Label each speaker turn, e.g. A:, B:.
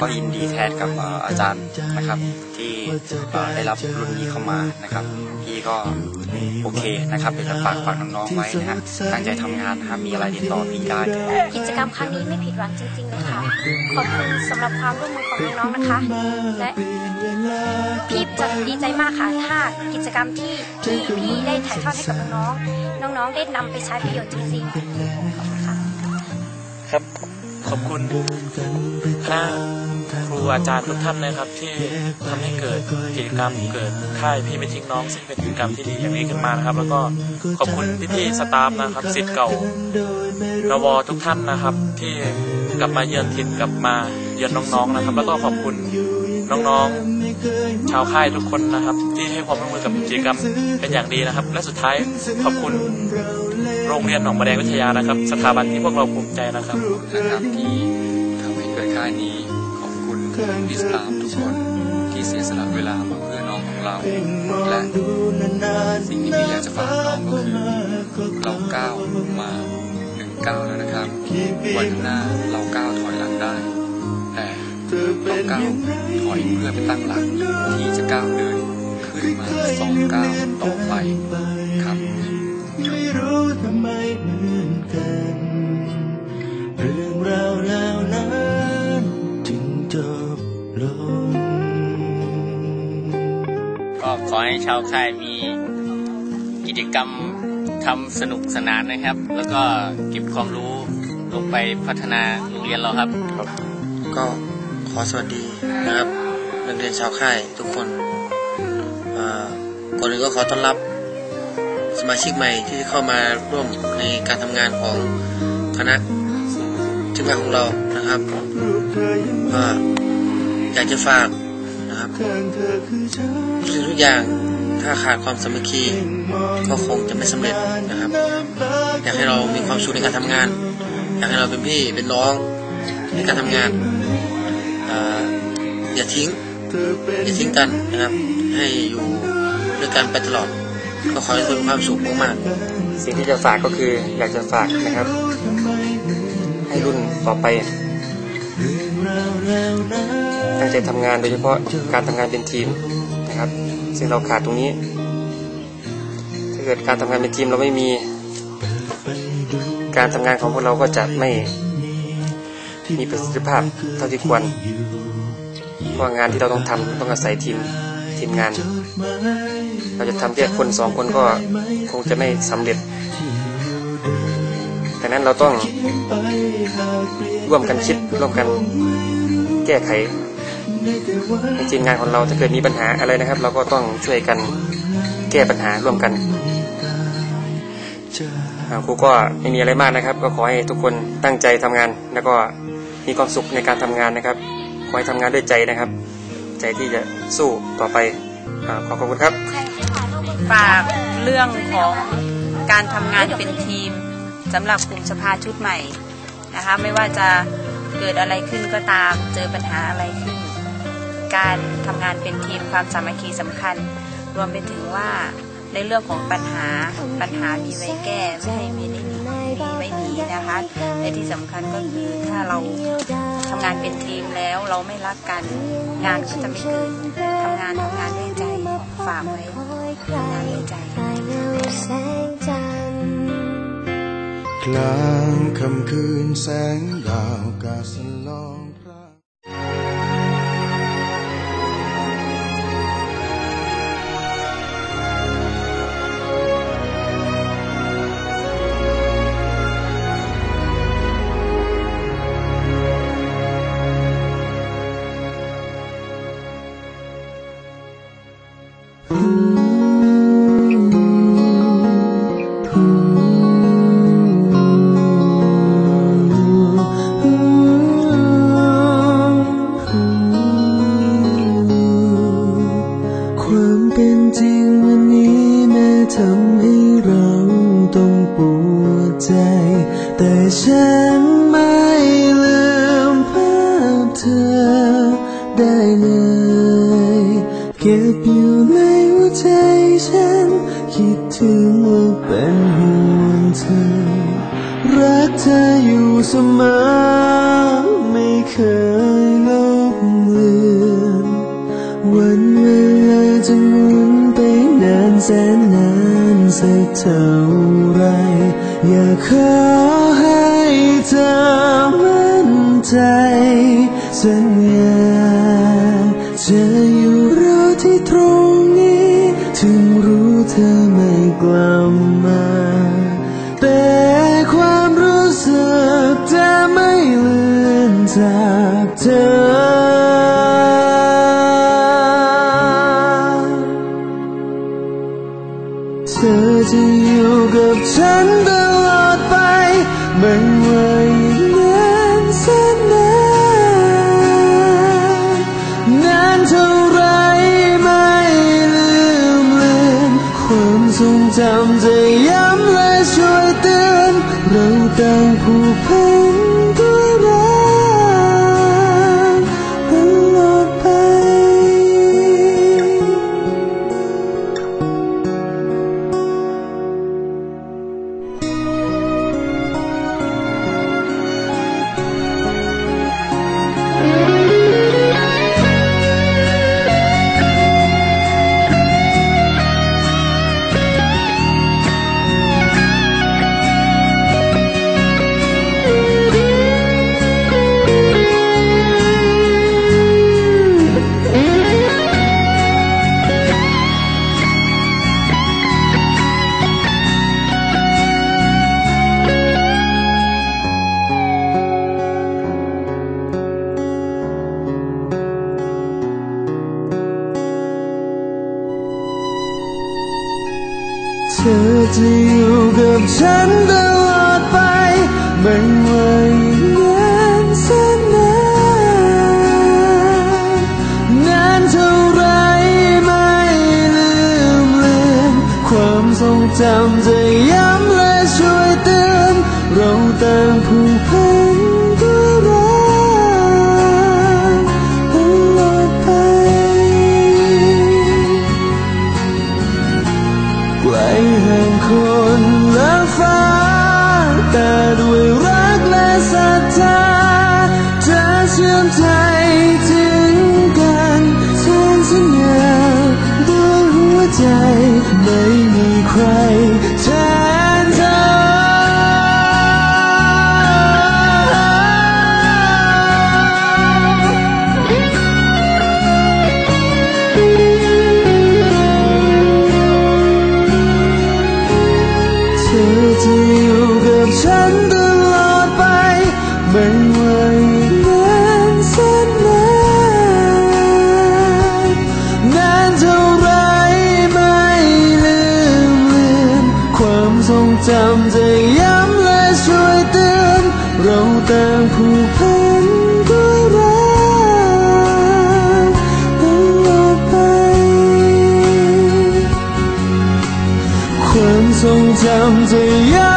A: ก็ยินดีแทนกับเอ่ออาจารย์นะครับ ที่เอ่อได้รับรุ่นนี้เข้ามานะครับพี่ก็โอเคนะครับเดี๋ยวจะฝากฝากน้องๆไว้นะฮะตั้งใจทำงานนะครับมีอะไรติดต่อพี่ได้
B: กิจกรรมครั้งนี้ไม่ผิดหวังจริงๆเลยค่ะขอบคุณสำหรับความร่วมมือของน้องๆนะคะ และพี่จะดีใจมากค่ะถ้ากิจกรรมที่ที่พี่ได้ถ่ายทอดให้กับน้องๆน้องๆได้นำไปใช้ประโยชน์จริงๆขอบคุณค่ะ
C: ครับข อบคุณคณะครูอาจารย์ทุกท่านนะครับ ที่ทำให้เกิดกิจกรรมเกิดค่ายพี่ไม่ทิ้งน้อง ซึ่งเป็นกิจกรรมที่ดีอย่างนี้ขึ้นมานะครับ แล้วก็ขอบคุณพี่ๆสตาฟนะครับสิทธิ์เก่านวทุกท่านนะครับ ที่กลับมาเยือนถิ่นกลับมาเยือนน้องๆนะครับ แล้วก็ขอบคุณน้องๆ ชาวค่ายทุกคนนะครับ ที่ให้ความร่วมมือกับกิจกรรมเป็นอย่างดีนะครับ และสุดท้ายขอบคุณโรงเรียนหนองบัวแดงวิทยานะครับ สถาบันที่พวกเราภูมิใจนะครับ
A: นะครับที่ทำให้เกิดค่ายนี้ขอบคุณอิสลามทุกคนที่เสียสละเวลามาเพื่อน้องของเรา และสิ่งที่พี่อยากจะฝากน้องก็คือเราก้าวมาหนึ่งก้าวแล้วนะครับวันหน้า อยเพื่อไปตั้งหลักที่จะก้าวเดินขึ้นมาสองก้าวต่อไปครับ
D: ไม่รู้ทำไมเหมือนกันเรื่องราวแล้วนั้นจึงจบลง
E: ก็ขอให้ชาวค่ายมีกิจกรรมทำสนุกสนานนะครับ แล้วก็เก็บความรู้ลงไปพัฒนาโรงเรียนเราครับ
F: ก็ขอสวัสดีนะครับ นักเรียนชาวค่ายทุกคนก่อนอื่นก็ขอต้อนรับสมาชิกใหม่ที่เข้ามาร่วมในการทำงานของคณะทีมงานของเรานะครับก็อยากจะฝากนะครับทุกสิ่งทุกอย่างถ้าขาดความสามัคคีก็คงจะไม่สำเร็จนะครับ อยากให้เรามีความสุขในการทำงาน อยากให้เราเป็นพี่เป็นน้องในการทำงานอย่าทิ้ง อย่าทิ้งกันนะครับ ให้อยู่ด้วยกันไปตลอด ก็ขอให้ทุกคนมีความสุขมากๆ
G: สิ่งที่จะฝากก็คืออยากจะฝากนะครับ ให้รุ่นต่อไปตั้งใจทำงานโดยเฉพาะการทำงานเป็นทีมนะครับ ซึ่งเราขาดตรงนี้ ถ้าเกิดการทำงานเป็นทีมเราไม่มี การทำงานของพวกเราก็จะไม่มีประสิทธิภาพเท่าที่ควร เพราะงานที่เราต้องทำต้องอาศัยทีมทีมงาน เราจะทำแค่คนสองคนก็คงจะไม่สำเร็จดังนั้นเราต้องร่วมกันคิดร่วมกันแก้ไขในทีมงานของเราถ้าเกิดมีปัญหาอะไรนะครับ เราก็ต้องช่วยกันแก้ปัญหาร่วมกันครูก็ไม่มีอะไรมากนะครับ ก็ขอให้ทุกคนตั้งใจทำงาน แล้วก็มีความสุขในการทำงานนะครับ ขอให้ทำงานด้วยใจนะครับ ใจที่จะสู้ต่อไปอาขอขอบคุณครับ
H: ฝากเรื่องของการทำงานเป็นทีมสำหรับกลุ่มสภาชุดใหม่นะคะไม่ว่าจะเกิดอะไรขึ้นก็ตามเจอปัญหาอะไรขึ้น การทำงานเป็นทีมความสามัคคีสำคัญ รวมไปถึงว่าในเรื่องของปัญหาปัญหามีไว้แก้ไม่ให้มีไม่มี มีไม่มีนะคะและที่สำคัญก็คือถ้าเราทำงานเป็นทีมแล้วเราไม่รักกัน งานก็จะไม่เกิดทำงานทำงานด้วยใจฝากไว้ทำงานด้วยใจ
D: กลางค่ำคืนแสงดาวกาสลอง แต่ฉันไม่ลืมภาพเธอได้เลยเก็บอยู่ในหัวใจฉัน คิดถึงว่าเป็นห่วงเธอ รักเธออยู่เสมอ ไม่เคยลือนวันเวลาจะหนไปนานแสนนานสักเท่าไร อย่าเคย 在深夜隐藏着。to you, good time. 再没你ม่มีใค dòng dày ấm lệ trôi tương râu tàng phù phấn cuối ra anh ngọc bay khoan sông dòng dày ấm